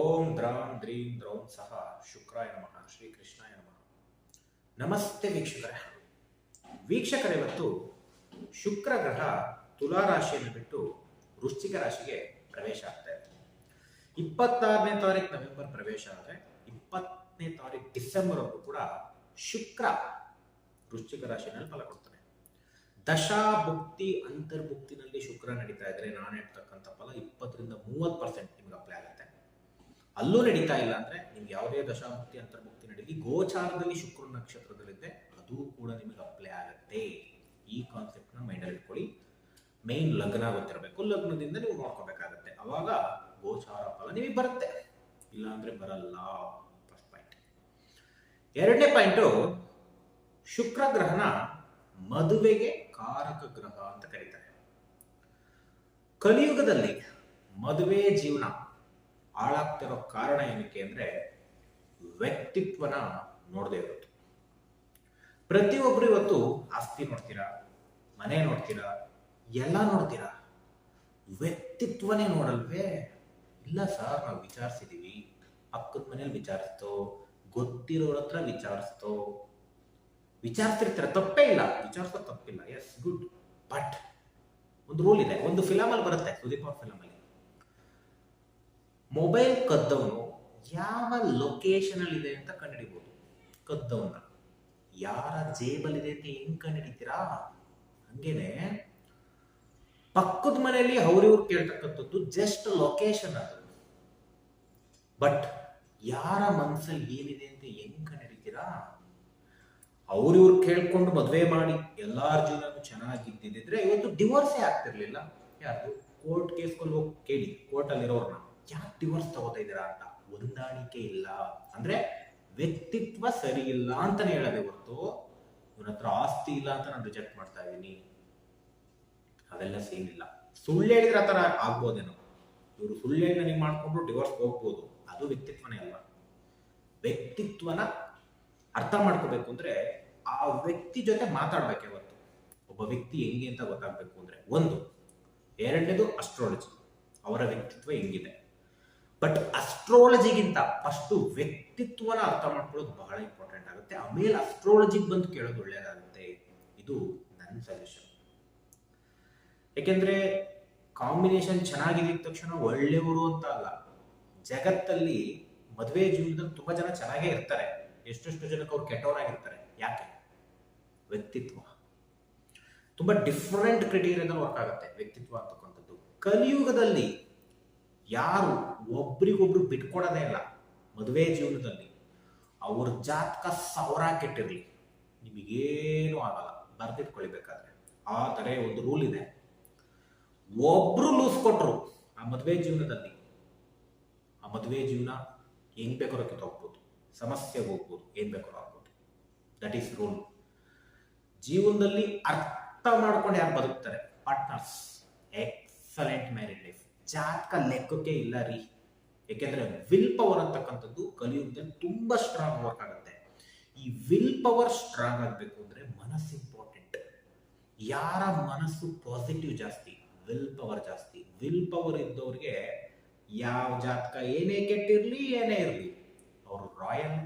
ಓಂ ದ್ರಾಂ ದ್ರೀಂ ದ್ರೌಂ ಸಹ ಶುಕ್ರಾಯ ನಮಃ ಶ್ರೀ ಕೃಷ್ಣಾಯ ನಮಃ. ನಮಸ್ತೆ ವೀಕ್ಷಕರೇ. ವೀಕ್ಷಕರೇ, ಇವತ್ತು ಶುಕ್ರ ಗ್ರಹ ತುಲಾ ರಾಶಿಯನ್ನು ಬಿಟ್ಟು ವೃಶ್ಚಿಕ ರಾಶಿಗೆ ಪ್ರವೇಶ ಆಗ್ತಾ ಇದೆ. ಇಪ್ಪತ್ತಾರನೇ ತಾರೀಕು ನವೆಂಬರ್ ಪ್ರವೇಶ ಆದರೆ ಇಪ್ಪತ್ತನೇ ತಾರೀಕು ಡಿಸೆಂಬರ್ ವರೆಗೂ ಕೂಡ ಶುಕ್ರ ವೃಶ್ಚಿಕ ರಾಶಿಯಲ್ಲಿ ಫಲ ಕೊಡ್ತಾನೆ. ದಶಾ ಭುಕ್ತಿ ಅಂತರ್ಭುಕ್ತಿನಲ್ಲಿ ಶುಕ್ರ ನಡೀತಾ ಇದ್ರೆ ನಾನು ಹೇಳ್ತಕ್ಕಂಥ ಫಲ ಇಪ್ಪತ್ತರಿಂದ ಮೂವತ್ತು ಪರ್ಸೆಂಟ್ ನಿಮ್ಗೆ ಅಪ್ಲೈ ಆಗುತ್ತೆ. ಅಲ್ಲೂ ನಡೀತಾ ಇಲ್ಲ ಅಂದ್ರೆ ನಿಮ್ಗೆ ಯಾವುದೇ ದಶಾಮೂರ್ತಿ ಅಂತರ್ಭುಕ್ತಿ ನಡೀಲಿ ಗೋಚಾರದಲ್ಲಿ ಶುಕ್ರ ನಕ್ಷತ್ರದಲ್ಲಿದ್ದೆ, ಅದು ಕೂಡ ನಿಮಗೆ ಅಪ್ಲೈ ಆಗುತ್ತೆ. ಈ ಕಾನ್ಸೆಪ್ಟ್ನ ಮೈಂಡಲ್ಲಿ ಇಟ್ಕೊಳ್ಳಿ. ಮೈನ್ ಲಗ್ನ ಗೊತ್ತಿರಬೇಕು. ಲಗ್ನದಿಂದ ನೀವು ನೋಡ್ಕೋಬೇಕಾಗತ್ತೆ. ಅವಾಗ ಗೋಚಾರ ಫಲ ನಿಮಗೆ ಬರುತ್ತೆ. ಇಲ್ಲ ಅಂದ್ರೆ ಬರಲ್ಲ ಫಸ್ಟ್ ಪಾಯಿಂಟ್ ಎರಡನೇ ಪಾಯಿಂಟು ಶುಕ್ರ ಗ್ರಹನ ಮದುವೆಗೆ ಕಾರಕ ಗ್ರಹ ಅಂತ ಕರೀತಾರೆ. ಕಲಿಯುಗದಲ್ಲಿ ಮದುವೆ ಜೀವನ ಹಾಳಾಗ್ತಿರೋ ಕಾರಣ ಏನಕ್ಕೆ ಅಂದರೆ ವ್ಯಕ್ತಿತ್ವನ ನೋಡದೇ ಇರೋದು. ಪ್ರತಿಯೊಬ್ಬರು ಇವತ್ತು ಆಸ್ತಿ ನೋಡ್ತೀರಾ, ಮನೆ ನೋಡ್ತೀರಾ, ಎಲ್ಲ ನೋಡ್ತೀರಾ? ವ್ಯಕ್ತಿತ್ವನೇ ನೋಡಲ್ವೇ? ಇಲ್ಲ ಸರ್, ನಾವು ವಿಚಾರಿಸಿದೀವಿ. ಅಕ್ಕದ ಮನೇಲಿ ವಿಚಾರಿಸ್ತೋ, ಗೊತ್ತಿರೋರ ಹತ್ರ ವಿಚಾರಿಸ್ತೋ. ವಿಚಾರಿಸ್ತಿರ್ತಾರೆ ತಪ್ಪೇ ಇಲ್ಲ. ವಿಚಾರಿಸೋ ತಪ್ಪಿಲ್ಲ. ಎಸ್ ಗುಡ್ ಬಟ್ ಒಂದು ರೂಲ್ ಇದೆ. ಒಂದು ಫಿಲಮಲ್ಲಿ ಬರುತ್ತೆ, ಸುದೀಪ್ ಅವ್ರ ಫಿಲಮ್ ಅಲ್ಲಿ ಮೊಬೈಲ್ ಕದ್ದವನು ಯಾವ ಲೊಕೇಶನ್ ಅಲ್ಲಿ ಇದೆ ಅಂತ ಕಂಡುಹಿಡಿಬಹುದು ಕದ್ದವನ. ಯಾರ ಜೇಬಲ್ಲಿದೆ ಅಂತ ಹೆಂಗ್ ಕಂಡುಹಿಡಿತೀರಾ? ಹಂಗೇನೆ ಪಕ್ಕದ ಮನೆಯಲ್ಲಿ ಅವ್ರಿವ್ರು ಕೇಳ್ತಕ್ಕಂಥದ್ದು ಜಸ್ಟ್ ಲೊಕೇಶನ್ ಅದು. ಬಟ್ ಯಾರ ಮನಸ್ಸಲ್ಲಿ ಏನಿದೆ ಅಂತ ಹೆಂಗ್ ಕಂಡುಹಿಡಿತೀರಾ? ಅವ್ರಿವ್ರು ಕೇಳ್ಕೊಂಡು ಮದುವೆ ಮಾಡಿ ಎಲ್ಲಾರ ಜೀವನ ಚೆನ್ನಾಗಿದ್ದಿದ್ರೆ ಇವತ್ತು ಡಿವೋರ್ಸೇ ಆಗ್ತಿರ್ಲಿಲ್ಲ. ಯಾರ್ದು? ಕೋರ್ಟ್ ಕೇಸ್ಗಳು ಹೋಗಿ ಕೇಳಿ ಕೋರ್ಟ್ ಅಲ್ಲಿರೋರ್ನ. ಯಾಕೆ ಡಿವೋರ್ಸ್ ತಗೋತಾ ಇದ್ದೀರಾ ಅಂತ ಹೊಂದಾಣಿಕೆ ಇಲ್ಲ. ಅಂದ್ರೆ ವ್ಯಕ್ತಿತ್ವ ಸರಿ ಇಲ್ಲ ಅಂತಾನೆ ಹೇಳದೆ ಹೊರತು ಇವನ ಹತ್ರ ಆಸ್ತಿ ಇಲ್ಲ ಅಂತ ನಾನು ರಿಜೆಕ್ಟ್ ಮಾಡ್ತಾ ಇದ್ದೀನಿ. ಅವೆಲ್ಲ ಸೇಮ್ ಇಲ್ಲ. ಸುಳ್ಳು ಹೇಳಿದ್ರೆ ಆ ಥರ ಆಗ್ಬೋದೇನೋ. ಇವರು ಸುಳ್ಳು ಹೇಳಿ ನನಗೆ ಮಾಡ್ಕೊಂಡು ಡಿವೋರ್ಸ್ ಹೋಗ್ಬೋದು. ಅದು ವ್ಯಕ್ತಿತ್ವನೇ ಅಲ್ಲ ವ್ಯಕ್ತಿತ್ವನ ಅರ್ಥ ಮಾಡ್ಕೋಬೇಕು ಅಂದ್ರೆ ಆ ವ್ಯಕ್ತಿ ಜೊತೆ ಮಾತಾಡ್ಬೇಕು ಯಾವತ್ತು ಒಬ್ಬ ವ್ಯಕ್ತಿ ಹೆಂಗೆ ಅಂತ ಗೊತ್ತಾಗ್ಬೇಕು ಅಂದ್ರೆ ಒಂದು, ಎರಡನೇದು ಅಸ್ಟ್ರಾಲಜಿ ಅವರ ವ್ಯಕ್ತಿತ್ವ ಹೆಂಗಿದೆ? ಬಟ್ ಅಸ್ಟ್ರಾಲಜಿಗಿಂತ ಫಸ್ಟು ವ್ಯಕ್ತಿತ್ವನ ಅರ್ಥ ಮಾಡ್ಕೊಳ್ಳೋದು ಬಹಳ ಇಂಪಾರ್ಟೆಂಟ್ ಆಗುತ್ತೆ. ಆಮೇಲೆ ಅಸ್ಟ್ರಾಲಜಿಗೆ ಬಂದು ಕೇಳೋದು ಒಳ್ಳೆಯದಾಗುತ್ತೆ ಇದು ನನ್ನ ಸಜೆಷನ್ ಯಾಕೆಂದ್ರೆ ಕಾಂಬಿನೇಷನ್ ಚೆನ್ನಾಗಿದೆ ಅಂದ ತಕ್ಷಣ ಒಳ್ಳೆಯವರು ಅಂತ ಅಲ್ಲ, ಜಗತ್ತಲ್ಲಿ ಮದುವೆ ಜೀವನದಲ್ಲಿ ತುಂಬಾ ಜನ ಚೆನ್ನಾಗೇ ಇರ್ತಾರೆ. ಎಷ್ಟೆಷ್ಟು ಜನಕ್ಕೆ ಅವ್ರು ಕೆಟ್ಟವರಾಗಿರ್ತಾರೆ. ಯಾಕೆ? ವ್ಯಕ್ತಿತ್ವ. ತುಂಬಾ ಡಿಫ್ರೆಂಟ್ ಕ್ರೈಟೀರಿಯಾದಲ್ಲಿ ವರ್ಕ್ ಆಗುತ್ತೆ ವ್ಯಕ್ತಿತ್ವ ಅಂತಕ್ಕಂಥದ್ದು. ಕಲಿಯುಗದಲ್ಲಿ ಯಾರು ಒಬ್ರಿಗೊಬ್ರು ಬಿಟ್ಕೊಡೋದೇ ಇಲ್ಲ ಮದುವೆ ಜೀವನದಲ್ಲಿ ಅವ್ರ ಜಾತಕ ಸಾವಿರ ಕೆಟ್ಟಿರಲಿ ನಿಮಗೇನು ಆಗಲ್ಲ. ಬರ್ದಿಟ್ಕೊಳ್ಬೇಕಾದ್ರೆ. ಆ ಥರ ಒಂದು ರೂಲ್ ಇದೆ. ಒಬ್ರು ಲೂಸ್ ಕೊಟ್ರು ಆ ಮದುವೆ ಜೀವನದಲ್ಲಿ, ಆ ಮದುವೆ ಜೀವನ ಹೆಂಗ್ ಬೇಕಾದ್ರೂ ಕಿತ್ತೋಗ್ಬೋದು ಸಮಸ್ಯೆಗೆ ಹೋಗ್ಬೋದು, ಏನ್ ಬೇಕಾದ್ರೂ ಆಗ್ಬೋದು ದಟ್ ಈಸ್ ರೂಲ್ ಜೀವನದಲ್ಲಿ ಅರ್ಥ ಮಾಡ್ಕೊಂಡು ಯಾರು ಬದುಕ್ತಾರೆ? ಪಾರ್ಟ್ನರ್ಸ್ ಎಕ್ಸಲೆಂಟ್ ಮ್ಯಾರಿಡ್ ಲೈಫ್ ಜಾತಕ ಲೆಕ್ಕಕ್ಕೆ ಇಲ್ಲ ರೀ. ಯಾಕೆಂದ್ರೆ ವಿಲ್ ಪವರ್ ಅಂತಕ್ಕಂಥದ್ದು ಕಲಿಯುಗದಲ್ಲಿ ತುಂಬಾ ಸ್ಟ್ರಾಂಗ್ ವರ್ಕ್ ಆಗುತ್ತೆ. ಈ ವಿಲ್ ಪವರ್ ಸ್ಟ್ರಾಂಗ್ ಆಗಬೇಕು ಅಂದ್ರೆ ಮನಸ್ಸು ಇಂಪಾರ್ಟೆಂಟ್ ಯಾರ ಮನಸ್ಸು ಪಾಸಿಟಿವ್ ಜಾಸ್ತಿ ವಿಲ್ ಪವರ್ ಜಾಸ್ತಿ. ವಿಲ್ ಪವರ್ ಇದ್ದವ್ರಿಗೆ ಯಾವ ಜಾತಕ ಏನೇ ಕೆಟ್ಟಿರ್ಲಿ, ಏನೇ ಇರಲಿ, ಅವರು ರಾಯಲ್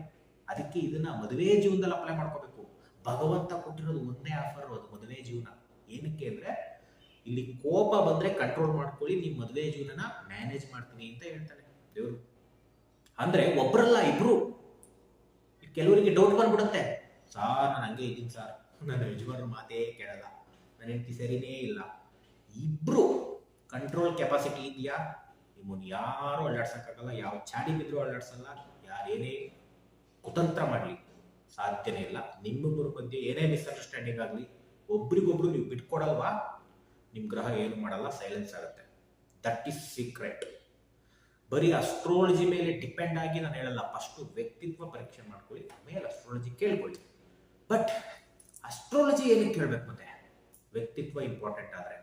ಅದಕ್ಕೆ ಇದನ್ನ ಮದುವೆ ಜೀವನದಲ್ಲಿ ಅಪ್ಲೈ ಮಾಡ್ಕೋಬೇಕು. ಭಗವಂತ ಕೊಟ್ಟಿರೋದು ಒಂದೇ ಆಫರ್ ಅದು ಮದುವೆ ಜೀವನ. ಏನಕ್ಕೆ ಅಂದ್ರೆ ಇಲ್ಲಿ ಕೋಪ ಬಂದ್ರೆ ಕಂಟ್ರೋಲ್ ಮಾಡ್ಕೊಳ್ಳಿ ನಿಮ್ ಮದುವೆ ಜೀವನನ ಮ್ಯಾನೇಜ್ ಮಾಡ್ತೀನಿ ಅಂತ ಹೇಳ್ತಾನೆ ದೇವರು. ಅಂದ್ರೆ ಒಬ್ರಲ್ಲ ಇಬ್ರು, ಕೆಲವರಿಗೆ ಡೌಟ್ ಬಂದ್ಬಿಡುತ್ತೆ. ಸಾರ್, ನಾನು ಹಂಗೆ ಇದ್ದೀನಿ ಸರ್. ನನ್ನ ಯಜಮಾನ ಮಾತೇ ಕೇಳಲ್ಲ. ನನ್ನ ಹೆಂಡತಿ ಸರಿನೇ ಇಲ್ಲ. ಇಬ್ರು ಕಂಟ್ರೋಲ್ ಕೆಪಾಸಿಟಿ ಇದೆಯಾ? ನಿಮ್ಮನ್ನು ಯಾರು ಅಲ್ಲಾಡ್ಸಕ್ಕಾಗಲ್ಲ. ಯಾವ ಚಾಡಿ ಬಿದ್ರು ಅಲ್ಲಾಡ್ಸಲ್ಲ. ಯಾರೇನೇ ಕುತಂತ್ರ ಮಾಡಲಿ. ಸಾಧ್ಯನೇ ಇಲ್ಲ. ನಿಮ್ಮಿಬ್ಬರ ಮಧ್ಯೆ ಏನೇ ಮಿಸ್ಅಂಡರ್ಸ್ಟ್ಯಾಂಡಿಂಗ್ ಆಗಲಿ, ಒಬ್ರಿಗೊಬ್ರು ನೀವು ಬಿಟ್ಕೊಡಲ್ವಾ? ನಿಮ್ಮ ಗ್ರಹ ಏನು ಮಾಡಲ್ಲ ಸೈಲೆನ್ಸ್ ಆಗುತ್ತೆ. ದಟ್ ಈಸ್ ಸೀಕ್ರೆಟ್ ಬರೀ ಅಸ್ಟ್ರಾಲಜಿ ಮೇಲೆ ಡಿಪೆಂಡ್ ಆಗಿ ನಾನು ಹೇಳಲ್ಲ ಫಸ್ಟು ವ್ಯಕ್ತಿತ್ವ ಪರೀಕ್ಷೆ ಮಾಡ್ಕೊಳ್ಳಿ, ಆಮೇಲೆ ಅಸ್ಟ್ರಾಲಜಿ ಕೇಳ್ಕೊಳ್ಳಿ. ಬಟ್ ಅಸ್ಟ್ರಾಲಜಿ ಏನಕ್ಕೆ ಕೇಳಬೇಕು ಮತ್ತೆ? ವ್ಯಕ್ತಿತ್ವ ಇಂಪಾರ್ಟೆಂಟ್ ಆದರೆ.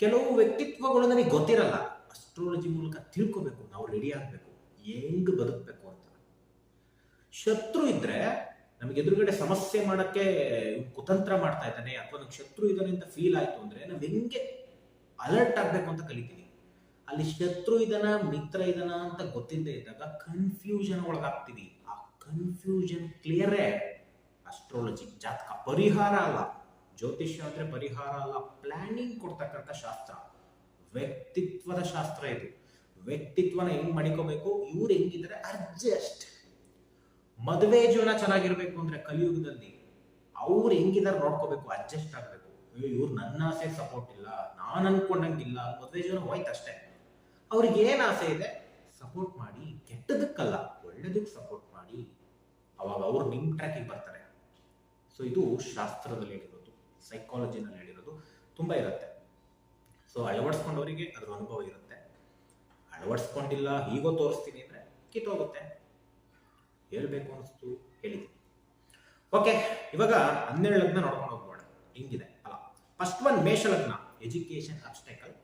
ಕೆಲವು ವ್ಯಕ್ತಿತ್ವಗಳು ನನಗೆ ಗೊತ್ತಿರಲ್ಲ. ಅಸ್ಟ್ರಾಲಜಿ ಮೂಲಕ ತಿಳ್ಕೊಬೇಕು, ನಾವು ರೆಡಿ ಆಗಬೇಕು, ಹೆಂಗ್ ಬದುಕಬೇಕು ಅಂತ. ಶತ್ರು ಇದ್ರೆ ನಮಗೆ ಎದುರುಗಡೆ ಸಮಸ್ಯೆ ಮಾಡಕ್ಕೆ ಕುತಂತ್ರ ಮಾಡ್ತಾ ಇದ್ದಾನೆ, ಅಥವಾ ನಮ್ಗೆ ಶತ್ರು ಇದ್ದಾನೆ ಅಂತ ಫೀಲ್ ಆಯ್ತು ಅಂದ್ರೆ ನಾವು ಹೆಂಗೆ ಅಲರ್ಟ್ ಆಗ್ಬೇಕು ಅಂತ ಕಲಿತೀವಿ. ಅಲ್ಲಿ ಶತ್ರು ಇದನ ಮಿತ್ರ ಇದನ ಅಂತ ಗೊತ್ತಿಲ್ಲದೆ ಇದ್ದಾಗ ಕನ್ಫ್ಯೂಷನ್ ಒಳಗಾಗ್ತೀವಿ ಆ ಕನ್ಫ್ಯೂಷನ್ ಕ್ಲಿಯರೇ ಅಸ್ಟ್ರಾಲಜಿ ಜಾತಕ. ಪರಿಹಾರ ಅಲ್ಲ, ಜ್ಯೋತಿಷ್ಯ ಅಂದ್ರೆ ಪರಿಹಾರ ಅಲ್ಲ ಪ್ಲಾನಿಂಗ್ ಕೊಡ್ತಕ್ಕಂಥ ಶಾಸ್ತ್ರ. ವ್ಯಕ್ತಿತ್ವದ ಶಾಸ್ತ್ರ ಇದು. ವ್ಯಕ್ತಿತ್ವನ ಹೆಂಗ್ ಮಡಿಕೋಬೇಕು ಇವ್ರು ಹೆಂಗಿದ್ರೆ ಅಡ್ಜಸ್ಟ್ ಮದುವೆ ಜೀವನ ಚೆನ್ನಾಗಿರ್ಬೇಕು ಅಂದ್ರೆ ಕಲಿಯುಗದಲ್ಲಿ ಅವ್ರು ಹೆಂಗಿದಾರೆ ನೋಡ್ಕೋಬೇಕು ಅಡ್ಜಸ್ಟ್ ಆಗ್ಬೇಕು. ಅಯ್ಯೋ, ಇವ್ರು ನನ್ನ ಆಸೆ ಸಪೋರ್ಟ್ ಇಲ್ಲ, ನಾನು ಅನ್ಕೊಂಡಂಗಿಲ್ಲ, ಮದುವೆ ಜೀವನ ಹೋಯ್ತು ಅಷ್ಟೇ. ಅವ್ರಿಗೆ ಏನ್ ಆಸೆ ಇದೆ? ಸಪೋರ್ಟ್ ಮಾಡಿ, ಕೆಟ್ಟದಕ್ಕಲ್ಲ, ಒಳ್ಳೇದಕ್ಕೆ ಸಪೋರ್ಟ್ ಮಾಡಿ, ಅವಾಗ ಅವ್ರು ನಿಮ್ ಟ್ರ್ಯಾಕಿಗೆ ಬರ್ತಾರೆ. ಸೊ ಇದು ಶಾಸ್ತ್ರದಲ್ಲಿ ಹೇಳಿರೋದು ಸೈಕಾಲಜಿನಲ್ಲಿ ಹೇಳಿರೋದು ತುಂಬಾ ಇರುತ್ತೆ. ಸೊ ಅಳವಡಿಸ್ಕೊಂಡವರಿಗೆ ಅದ್ರ ಅನುಭವ ಇರುತ್ತೆ. ಅಳವಡಿಸ್ಕೊಂಡಿಲ್ಲ, ಹೀಗೋ ತೋರಿಸ್ತೀನಿ ಅಂದ್ರೆ ಕಿತ್ತೋಗುತ್ತೆ. ಹೇಳ್ಬೇಕು ಅನಿಸ್ತು ಹೇಳಿದ್ದೀನಿ ಓಕೆ ಇವಾಗ ಹನ್ನೆರಡು ಲಗ್ನ ನೋಡ್ಕೊಂಡು ಹೋಗ್ಬೋಣ. ಹಿಂಗಿದೆ. ಅಲ್ಲ ಫಸ್ಟ್ ಒನ್ ಮೇಷ ಲಗ್ನ ಎಜುಕೇಶನ್ ಅಬ್ಸ್ಟೆಕಲ್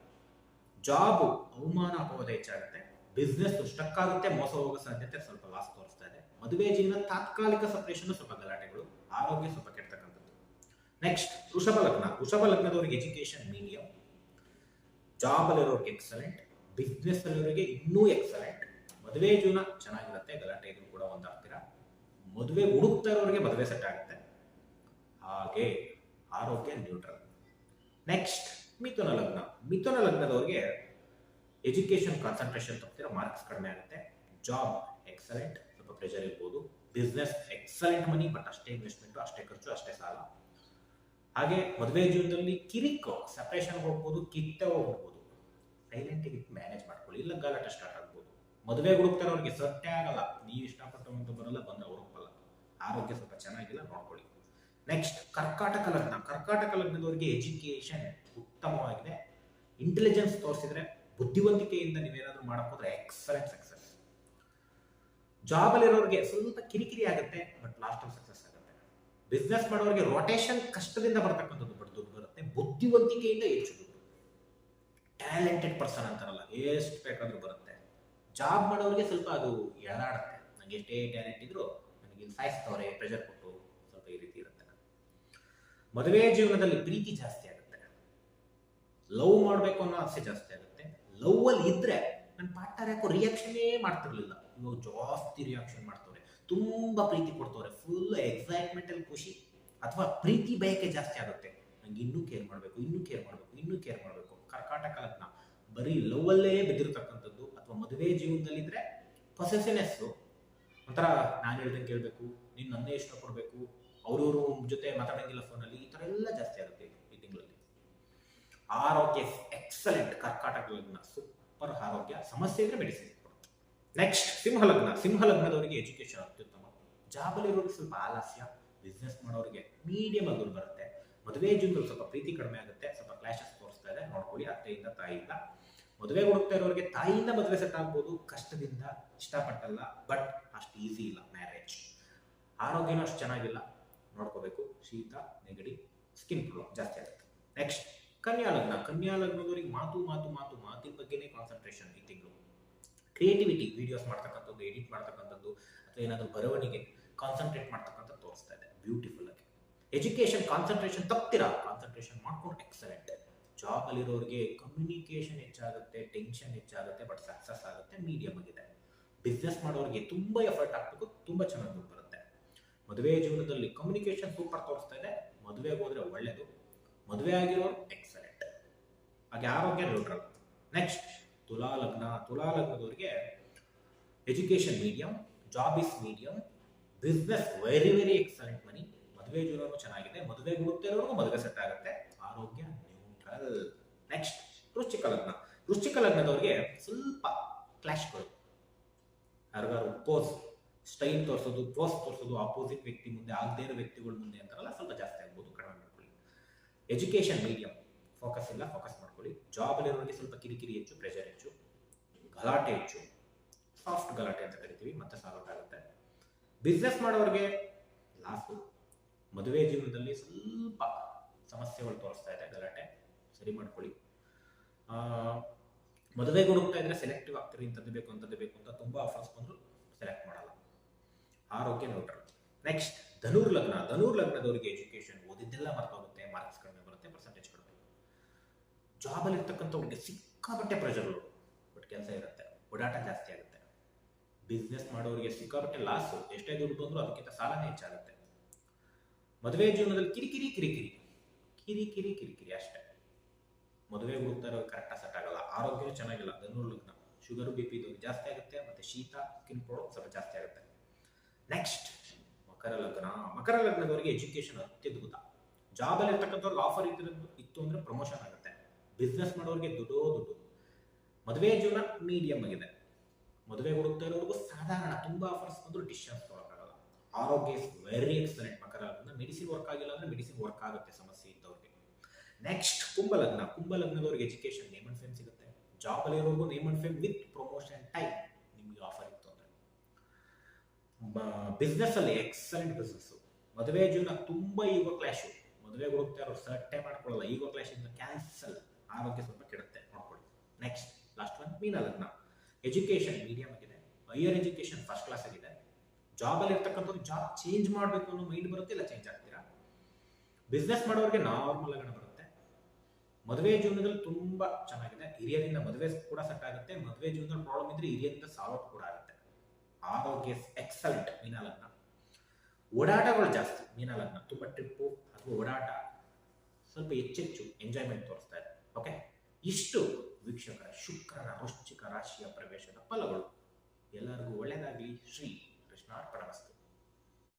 ಜಾಬ್ ಅವಮಾನ ಅಪವಾದ ಹೆಚ್ಚಾಗುತ್ತೆ. ಬಿಸ್ನೆಸ್ ಸ್ಟಕ್ ಆಗುತ್ತೆ, ಮೋಸ ಹೋಗೋ ಸಾಧ್ಯತೆ ಸ್ವಲ್ಪ ಲಾಸ್ ತೋರಿಸ್ತಾ ಇದೆ. ಮದುವೆ ಜೀವನ ತಾತ್ಕಾಲಿಕ ಸಪ್ರೇಷನ್ ಸ್ವಲ್ಪ ಗಲಾಟೆಗಳು, ಆರೋಗ್ಯ ಸ್ವಲ್ಪ ಕೆಡ್ತಕ್ಕಂಥದ್ದು ನೆಕ್ಸ್ಟ್ ವೃಷಭ ಲಗ್ನ. ವೃಷಭ ಲಗ್ನದವರಿಗೆ ಎಜುಕೇಶನ್ ಮೀಡಿಯಂ ಜಾಬ್ ಅಲ್ಲಿರೋರಿಗೆ ಎಕ್ಸಲೆಂಟ್ ಬಿಸ್ನೆಸ್ ಅಲ್ಲಿರೋರಿಗೆ ಇನ್ನೂ ಎಕ್ಸಲೆಂಟ್ ಮದುವೆ ಜೀವನ ಚೆನ್ನಾಗಿರುತ್ತೆ, ಗಲಾಟೆ ಇದ್ರು ಕೂಡ ಒಂದಾಗ್ತೀರಾ ಮದುವೆ ಹುಡುಕ್ತಾ ಇರೋರಿಗೆ ಮದುವೆ ಸೆಟ್ ಆಗುತ್ತೆ. ಹಾಗೆ ಆರೋಗ್ಯ ನ್ಯೂಟ್ರಲ್ ನೆಕ್ಸ್ಟ್ ಮಿಥುನ ಲಗ್ನ. ಮಿಥುನ ಲಗ್ನದವ್ರಿಗೆ ಎಜುಕೇಶನ್ ಕಾನ್ಸಂಟ್ರೇಷನ್ ತಪ್ಪಿದ್ರೆ ಮಾರ್ಕ್ಸ್ ಕಡಿಮೆ ಆಗುತ್ತೆ. ಜಾಬ್ ಎಕ್ಸಲೆಂಟ್ ಸ್ವಲ್ಪ ಪ್ರೆಷರ್ ಇರ್ಬೋದು. ಬಿಸ್ನೆಸ್ ಎಕ್ಸಲೆಂಟ್ ಮನಿ ಬಟ್ ಅಷ್ಟೇ ಇನ್ವೆಸ್ಟ್ಮೆಂಟ್ ಅಷ್ಟೇ ಖರ್ಚು, ಅಷ್ಟೇ ಸಾಲ. ಹಾಗೆ ಮದುವೆ ಜೀವನದಲ್ಲಿ ಕಿರಿಕ್ ಸಪ್ರೇಷನ್ ಹೋಗ್ಬೋದು ಕಿತ್ತ ಹೋಗ್ಬೋದು. ಸೈಲೆಂಟ್ ಮ್ಯಾನೇಜ್ ಮಾಡ್ಕೊಳ್ಳಿ. ಇಲ್ಲ ಗಲಾಟೆ ಸ್ಟಾರ್ಟ್ ಆಗ್ಬೋದು. ಮದುವೆ ಹುಡುಕ್ತಾರವ್ರಿಗೆ ಸತ್ಯ ಆಗಲ್ಲ. ನೀವು ಇಷ್ಟಪಟ್ಟವಂತ ಬರಲ್ಲ, ಬಂದ್ರೆ ಹುಡುಕಲ್ಲ ಆರೋಗ್ಯ ಸ್ವಲ್ಪ ಚೆನ್ನಾಗಿಲ್ಲ, ನೋಡ್ಕೊಳ್ಳಿ. ನೆಕ್ಸ್ಟ್ ಕರ್ಕಾಟಕ ಲಗ್ನ. ಕರ್ಕಾಟಕ ಲಗ್ನದವರಿಗೆ ಎಜುಕೇಶನ್ ಉತ್ತಮವಾಗಿದೆ. ಇಂಟೆಲಿಜೆನ್ಸ್ ತೋರಿಸಿದ್ರೆ ಬುದ್ಧಿವಂತಿಕೆಯಿಂದ ನೀವೇನಾದ್ರೂ ಮಾಡಕ್ ಎಕ್ಸಲೆಂಟ್ ಸಕ್ಸಸ್ ಜಾಬ್ ಅಲ್ಲಿರೋರಿಗೆ ಸ್ವಲ್ಪ ಕಿರಿಕಿರಿ ಆಗುತ್ತೆ ಬಟ್ ಲಾಸ್ಟ್ ಸಕ್ಸಸ್ ಆಗುತ್ತೆ. ಬಿಸ್ನೆಸ್ ಮಾಡೋರಿಗೆ ರೊಟೇಷನ್ ಕಷ್ಟದಿಂದ ಬರ್ತಕ್ಕಂಥದ್ದು ಬಟ್ ದುಡ್ಡು ಬರುತ್ತೆ. ಬುದ್ಧಿವಂತಿಕೆಯಿಂದ ಹೆಚ್ಚು ದುಡ್ಡು. ಟ್ಯಾಲೆಂಟೆಡ್ ಪರ್ಸನ್ ಅಂತಾರಲ್ಲ, ಎಷ್ಟು ಬೇಕಾದ್ರೂ ಬರುತ್ತೆ. ಜಾಬ್ ಮಾಡೋರಿಗೆ ಸ್ವಲ್ಪ ಅದು ಎಳದಾಡುತ್ತೆ. ನನಗೆ ಎಷ್ಟೇ ಟ್ಯಾಲೆಂಟ್ ಇದ್ರು ನನಗೆ ಸಾಯಿಸ್ತವ್ರೆ ಪ್ರೆಷರ್ ಕೊಟ್ಟು ಸ್ವಲ್ಪ ಈ ರೀತಿ ಇರುತ್ತೆ. ಮದುವೆ ಜೀವನದಲ್ಲಿ ಪ್ರೀತಿ ಜಾಸ್ತಿ ಆಗುತ್ತೆ. ಲವ್ ಮಾಡಬೇಕು ಅನ್ನೋ ಆಸೆ ಜಾಸ್ತಿ ಆಗುತ್ತೆ. ಲವ್ ಅಲ್ಲಿ ಇದ್ರೆ ನನ್ನ ಪಾರ್ಟ್ನರ್ ಯಾಕೋ ರಿಯಾಕ್ಷನ್ನೇ ಮಾಡ್ತಿರ್ಲಿಲ್ಲ. ಇವಾಗ ಜಾಸ್ತಿ ರಿಯಾಕ್ಷನ್ ಮಾಡ್ತವ್ರೆ. ತುಂಬಾ ಪ್ರೀತಿ ಕೊಡ್ತವ್ರೆ. ಫುಲ್ ಎಕ್ಸೈಟ್ಮೆಂಟ್ ಅಲ್ಲಿ ಖುಷಿ. ಅಥವಾ ಪ್ರೀತಿ ಬಯಕೆ ಜಾಸ್ತಿ ಆಗುತ್ತೆ. ನಂಗೆ ಇನ್ನೂ ಕೇರ್ ಮಾಡಬೇಕು, ಇನ್ನೂ ಕೇರ್ ಮಾಡಬೇಕು, ಇನ್ನೂ ಕೇರ್ ಮಾಡಬೇಕು. ಕರ್ಕಾಟಕ ಲಗ್ನ. ಬರೀ ಲವ್ ಅಲ್ಲೇ ಬಿದ್ದಿರ್ತಕ್ಕಂಥದ್ದು ಅಥವಾ ಮದುವೆ ಜೀವನದಲ್ಲಿದ್ರೆ ಪೊಸೆಸಿನೆಸ್ ಒಂಥರ ನಾನು ಹೇಳ್ದಂಗೆ ಕೇಳಬೇಕು, ನೀನು ನನ್ನೇ ಇಷ್ಟಪಡಬೇಕು, ಅವ್ರವ್ರ ಜೊತೆ ಮಾತಾಡಂಗಿಲ್ಲ ಫೋನಲ್ಲಿ ಈ ಥರ ಎಲ್ಲ ಜಾಸ್ತಿ ಆಗುತ್ತೆ ಈ ತಿಂಗಳಲ್ಲಿ. ಆರೋಗ್ಯ ಎಕ್ಸಲೆಂಟ್ ಕರ್ಕಾಟಕ ಲಗ್ನ ಸೂಪರ್ ಆರೋಗ್ಯ. ಸಮಸ್ಯೆ ಇದ್ರೆ ಮೆಡಿಸಿನ್ ನೆಕ್ಸ್ಟ್ ಸಿಂಹ ಲಗ್ನ. ಸಿಂಹ ಲಗ್ನದವರಿಗೆ ಎಜುಕೇಶನ್ ಅತ್ಯುತ್ತಮ. ಜಾಬಲ್ಲಿರೋರಿಗೆ ಸ್ವಲ್ಪ ಆಲಸ್ಯ ಬಿಸ್ನೆಸ್ ಮಾಡೋರಿಗೆ ಮೀಡಿಯಂ ಆಗಿ ಬರುತ್ತೆ. ಮದುವೆ ಜೀವನದಲ್ಲಿ ಸ್ವಲ್ಪ ಪ್ರೀತಿ ಕಡಿಮೆ ಆಗುತ್ತೆ. ಸ್ವಲ್ಪ ಕ್ಲಾಶಸ್ ತೋರಿಸ್ತಾ ಇದೆ. ನೋಡ್ಕೊಳ್ಳಿ, ಅತ್ತೆಯಿಂದ ತಾಯಿಯಿಂದ. ಮದುವೆ ಹುಡುಕ್ತಾ ಇರೋರಿಗೆ ತಾಯಿಯಿಂದ ಮದುವೆ ಸೆಟ್ ಆಗ್ಬೋದು, ಕಷ್ಟದಿಂದ ಇಷ್ಟಪಟ್ಟಲ್ಲ ಬಟ್ ಅಷ್ಟು ಈಸಿ ಇಲ್ಲ ಮ್ಯಾರೇಜ್ ಆರೋಗ್ಯನೂ ಅಷ್ಟು ಚೆನ್ನಾಗಿಲ್ಲ. ನೋಡ್ಕೋಬೇಕು. ಶೀತ, ನೆಗಡಿ ಸ್ಕಿನ್ ಪ್ರಾಬ್ಲಮ್ ಜಾಸ್ತಿ ಆಗುತ್ತೆ. ನೆಕ್ಸ್ಟ್ ಕನ್ಯಾ ಲಗ್ನ. ಕನ್ಯಾ ಲಗ್ನದವ್ರಿಗೆ ಮಾತು ಮಾತು ಮಾತು, ಮಾತಿನ ಬಗ್ಗೆನೇ ಕಾನ್ಸಂಟ್ರೇಷನ್ ಈ ತಿಂಗಳು. ಕ್ರಿಯೇಟಿವಿಟಿ ವಿಡಿಯೋಸ್ ಮಾಡ್ತಕ್ಕಂಥದ್ದು ಎಡಿಟ್ ಮಾಡ್ತಕ್ಕಂಥದ್ದು, ಅಥವಾ ಏನಾದರೂ ಬರವಣಿಗೆ ಕಾನ್ಸಂಟ್ರೇಟ್ ಮಾಡ್ತಕ್ಕಂಥದ್ದು ತೋರಿಸ್ತಾ ಇದೆ. ಬ್ಯೂಟಿಫುಲ್ ಆಗಿ. ಎಜುಕೇಶನ್ ಕಾನ್ಸಂಟ್ರೇಷನ್ ತಪ್ಪತ್ತಿರ ಕಾನ್ಸಂಟ್ರೇಷನ್ ಮಾಡ್ಕೊಂಡು ಎಕ್ಸಲೆಂಟ್ ಜಾಬ್ ಅಲ್ಲಿರೋರಿಗೆ ಕಮ್ಯುನಿಕೇಶನ್ ಹೆಚ್ಚಾಗುತ್ತೆ ಟೆನ್ಷನ್ ಹೆಚ್ಚಾಗುತ್ತೆ ಬಟ್ ಸಕ್ಸಸ್ ಆಗುತ್ತೆ ಮೀಡಿಯಂ ಆಗಿದೆ. ಬಿಸ್ನೆಸ್ ಮಾಡೋರಿಗೆ ತುಂಬ ಎಫರ್ಟ್ ಹಾಕ್ಬೇಕು, ತುಂಬ ಚೆನ್ನಾಗಿ ಬರುತ್ತೆ. ಮದುವೆ ಜೀವನದಲ್ಲಿ ಕಮ್ಯುನಿಕೇಶನ್ ಸೂಪರ್ ತೋರಿಸ್ತಾ ಇದೆ. ಮದುವೆಗೆ ಹೋದ್ರೆ ಒಳ್ಳೇದು. ಮದುವೆ ಆಗಿರೋರು ಎಕ್ಸಲೆಂಟ್ ಹಾಗೆ ಆರೋಗ್ಯ ನ್ಯೂಟ್ರಲ್ ನೆಕ್ಸ್ಟ್ ತುಲಾ ಲಗ್ನ. ತುಲಾ ಲಗ್ನದವರಿಗೆ education medium job is medium business very very excellent money ಮದುವೆ ಜೀವನವೂ ಚೆನ್ನಾಗಿದೆ. ಮದುವೆ ಹುಡುಕ್ತಿರೋರ್ಗು ಮದುವೆ ಸೆಟ್ ಆಗುತ್ತೆ. ಆರೋಗ್ಯ ನೆಕ್ಸ್ಟ್ ವೃಶ್ಚಿಕ ಲಗ್ನ. ವೃಶ್ಚಿಕ ಲಗ್ನದವ್ರಿಗೆ ಸ್ವಲ್ಪ ಕ್ಲಾಶ್ಗಳು ಯಾರಿಗಾರು ಪೋಸ್ ಸ್ಟೈಲ್ ತೋರಿಸೋದು ಪೋಸ್ ತೋರಿಸೋದು ಆಪೋಸಿಟ್ ವ್ಯಕ್ತಿ ಮುಂದೆ, ಆಗದೇ ಇರೋ ವ್ಯಕ್ತಿಗಳ ಮುಂದೆ ಅಂತಾರಲ್ಲ, ಸ್ವಲ್ಪ ಜಾಸ್ತಿ ಆಗ್ಬೋದು, ಕಡಿಮೆ ಮಾಡ್ಕೊಳ್ಳಿ. ಎಜುಕೇಶನ್ ಮೀಡಿಯಂ ಫೋಕಸ್ ಇಲ್ಲ ಫೋಕಸ್ ಮಾಡ್ಕೊಳ್ಳಿ. ಜಾಬ್ ಅಲ್ಲಿರೋರಿಗೆ ಸ್ವಲ್ಪ ಕಿರಿಕಿರಿ ಹೆಚ್ಚು ಪ್ರೆಷರ್ ಹೆಚ್ಚು. ಗಲಾಟೆ ಹೆಚ್ಚು. ಸಾಫ್ಟ್ ಗಲಾಟೆ ಅಂತ ಕರಿತೀವಿ, ಮತ್ತೆ ಸಾಲೋಟ್ ಆಗುತ್ತೆ. ಬಿಸ್ನೆಸ್ ಮಾಡೋರಿಗೆ ಲಾಸು ಮದುವೆ ಜೀವನದಲ್ಲಿ ಸ್ವಲ್ಪ ಸಮಸ್ಯೆಗಳು ತೋರಿಸ್ತಾ ಇದೆ ಗಲಾಟೆ. ಸರಿ ಮಾಡ್ಕೊಳ್ಳಿ. ಮದುವೆಗೆ ಹುಡುಕ್ತಾ ಇದ್ರೆ ಸೆಲೆಕ್ಟಿವ್ ಆಗ್ತೀರಿ, ಇಂಥದ್ದು ಬೇಕು, ಅಂಥದ್ದು ಬೇಕು ಅಂತ ತುಂಬಾ ಆಫರ್ಸ್ ಬಂದ್ರು ಸೆಲೆಕ್ಟ್ ಮಾಡಲ್ಲ. ಆರೋಗ್ಯ ನ್ಯೂಟ್ರಲ್ ನೆಕ್ಸ್ಟ್ ಧನುರ್ ಲಗ್ನ. ಧನುರ್ ಲಗ್ನದವರಿಗೆ ಎಜುಕೇಶನ್ ಓದಿದ್ದೆಲ್ಲ ಮರ್ತೋಗುತ್ತೆ ಮಾರ್ಕ್ಸ್ ಕಡಿಮೆ ಬರುತ್ತೆ ಪರ್ಸೆಂಟೇಜ್ ಕಡಿಮೆ. ಜಾಬಲ್ಲಿ ಇರ್ತಕ್ಕಂಥವ್ರಿಗೆ ಸಿಕ್ಕಾಪಟ್ಟೆ ಪ್ರೆಷರ್ಗಳು ಕೆಲಸ ಇರುತ್ತೆ, ಓಡಾಟ ಜಾಸ್ತಿ ಆಗುತ್ತೆ. ಬಿಸ್ನೆಸ್ ಮಾಡೋರಿಗೆ ಸಿಕ್ಕಾಪಟ್ಟೆ ಲಾಸ್ ಎಷ್ಟೇ ದುಡ್ಡು ಬಂದರೂ ಅದಕ್ಕಿಂತ ಸಾಲನೇ ಹೆಚ್ಚಾಗುತ್ತೆ. ಮದುವೆ ಜೀವನದಲ್ಲಿ ಕಿರಿಕಿರಿ ಕಿರಿಕಿರಿ. ಕಿರಿಕಿರಿ ಕಿರಿಕಿರಿ ಅಷ್ಟೇ. ಮದುವೆ ಹೋಗ್ತಾ ಇರೋ ಕರೆಕ್ಟಾಗಿ ಸೆಟ್ ಆಗಲ್ಲ. ಆರೋಗ್ಯ ಚೆನ್ನಾಗಿಲ್ಲ. ಧನುರ್ ಲಗ್ನ ಶುಗರ್ ಬಿ ಪಿ ಜಾಸ್ತಿ ಆಗುತ್ತೆ, ಮತ್ತೆ ಶೀತ ಸ್ಕಿನ್ ಪ್ರಾಬ್ಲಮ್ ಸ್ವಲ್ಪ ಜಾಸ್ತಿ ಆಗುತ್ತೆ. ನೆಕ್ಸ್ಟ್ ಮಕರ ಲಗ್ನ. ಮಕರ ಲಗ್ನದವರಿಗೆ ಎಜುಕೇಶನ್ ಅತ್ಯದ್ಭುತ. ಅಲ್ಲಿ ಇರ್ತಕ್ಕಂಥವ್ರಿಗೆ ಆಫರ್ ಇದ್ರೆ ಇತ್ತು ಅಂದ್ರೆ ಪ್ರಮೋಷನ್ ಆಗುತ್ತೆ. ಬಿಸ್ನೆಸ್ ಮಾಡೋರಿಗೆ ದುಡ್ಡೋ ದುಡ್ಡು. ಮದುವೆ ಜೀವನ ಮೀಡಿಯಂ ಆಗಿದೆ. ಮದುವೆ ಹುಡುಕ್ತಾ ಇರೋರಿಗೂ ಸಾಧಾರಣ ತುಂಬಾ ಆಫರ್ಸ್ ಬಂದ್ರು ಡಿಶನ್ಸ್ ತೊಗೊಳಕ್ಕಾಗಲ್ಲ. ಆರೋಗ್ಯ ಇಸ್ ವೆರಿ ಎಕ್ಸಲೆಂಟ್ ಮಕರ ಲಗ್ನ ಮೆಡಿಸಿನ್ ವರ್ಕ್ ಆಗಿಲ್ಲ ಅಂದ್ರೆ ಮೆಡಿಸಿನ್ ವರ್ಕ್ ಆಗುತ್ತೆ ಸಮಸ್ಯೆ ಇದ್ದವ್ರಿಗೆ. ನೆಕ್ಸ್ಟ್ ಕುಂಭಲಗ್ನ ಕುಂಭಲಗ್ನದವ್ರಿಗೆ ಎಜುಕೇಶನ್ ನೇಮ್ ಅಂಡ್ ಫೇಮ್ ಸಿಗುತ್ತೆ. ಜಾಬ್ ಅಲ್ಲಿ ಇರೋರ್ಗು name and fame with promotion time ನಿಮಗೆ ಆಫರ್ ಇತ್ತು ಅಂದ್ರೆ. ಬಿಸ್ನೆಸ್ ಅಲ್ಲಿ ಎಕ್ಸಲೆಂಟ್ ಬಿಸ್ನೆಸ್ ಮದುವೆ ಜೀವನ ತುಂಬಾ ಈಗೋ ಕ್ಲಾಶು ಮದುವೆ ಹೋಗ್ತಾ ಇರೋ ಸರ್ಟೆ ಮಾಡ್ಕೊಳ್ಳಲ್ಲ. ಈಗೋ ಕ್ಲಾಶ್ ಇಂದ ಕ್ಯಾನ್ಸಲ್ ಆರೋಗ್ಯ ಸ್ವಲ್ಪ ಕೆಡುತ್ತೆ. ನೋಡ್ಕೊಳ್ಳಿ. ನೆಕ್ಸ್ಟ್ ಲಾಸ್ಟ್ ಒನ್ ಮೀನ ಲಗ್ನ ಎಜುಕೇಶನ್ ಮೀಡಿಯಂ ಆಗಿದೆ. ಹೈಯರ್ ಎಜುಕೇಶನ್ ಫಸ್ಟ್ ಕ್ಲಾಸ್ ಆಗಿದೆ. ಜಾಬ್ ಅಲ್ಲಿ ಇರ್ತಕ್ಕಂಥದ್ದು ಜಾಬ್ ಚೇಂಜ್ ಮಾಡಬೇಕು ಅನ್ನೋ ಮೈಂಡ್ ಬರುತ್ತೆ ಇಲ್ಲ ಚೇಂಜ್ ಆಗ್ತೀರಾ? ಬಿಸ್ನೆಸ್ ಮಾಡೋರಿಗೆ ನಾರ್ಮಲ್ ಆಗಿ ಬರುತ್ತೆ. ಮದುವೆ ಜೀವನದಲ್ಲಿ ತುಂಬಾ ಚೆನ್ನಾಗಿದೆ. ಹಿರಿಯರಿಂದ ಮದುವೆ ಕೂಡ ಸೆಟ್ ಆಗುತ್ತೆ. ಮದುವೆ ಜೀವನದಲ್ಲಿ ಪ್ರಾಬ್ಲಮ್ ಇದ್ರೆ ಹಿರಿಯರಿಂದ ಸಾಲ್ವ್ ಕೂಡ ಆಗುತ್ತೆ. ಆರೋಗ್ಯ ಎಕ್ಸಲೆಂಟ್ ಮೀನಲಗ್ನ. ಓಡಾಟಗಳು ಜಾಸ್ತಿ ಮೀನಲಗ್ನ. ತುಂಬಾ ಟ್ರಿಪ್ಪು ಅಥವಾ ಓಡಾಟ. ಸ್ವಲ್ಪ ಹೆಚ್ಚೆಚ್ಚು ಎಂಜಾಯ್ಮೆಂಟ್ ತೋರಿಸ್ತಾ ಇದೆ. ಓಕೆ ಇಷ್ಟು ವೀಕ್ಷಕರ ಶುಕ್ರನ ವೃಶ್ಚಿಕ ರಾಶಿಯ ಪ್ರವೇಶದ ಫಲಗಳು. ಎಲ್ಲರಿಗೂ ಒಳ್ಳೆಯದಾಗಲಿ. ಶ್ರೀ ಕೃಷ್ಣಾರ್ಪಣಮಸ್ತು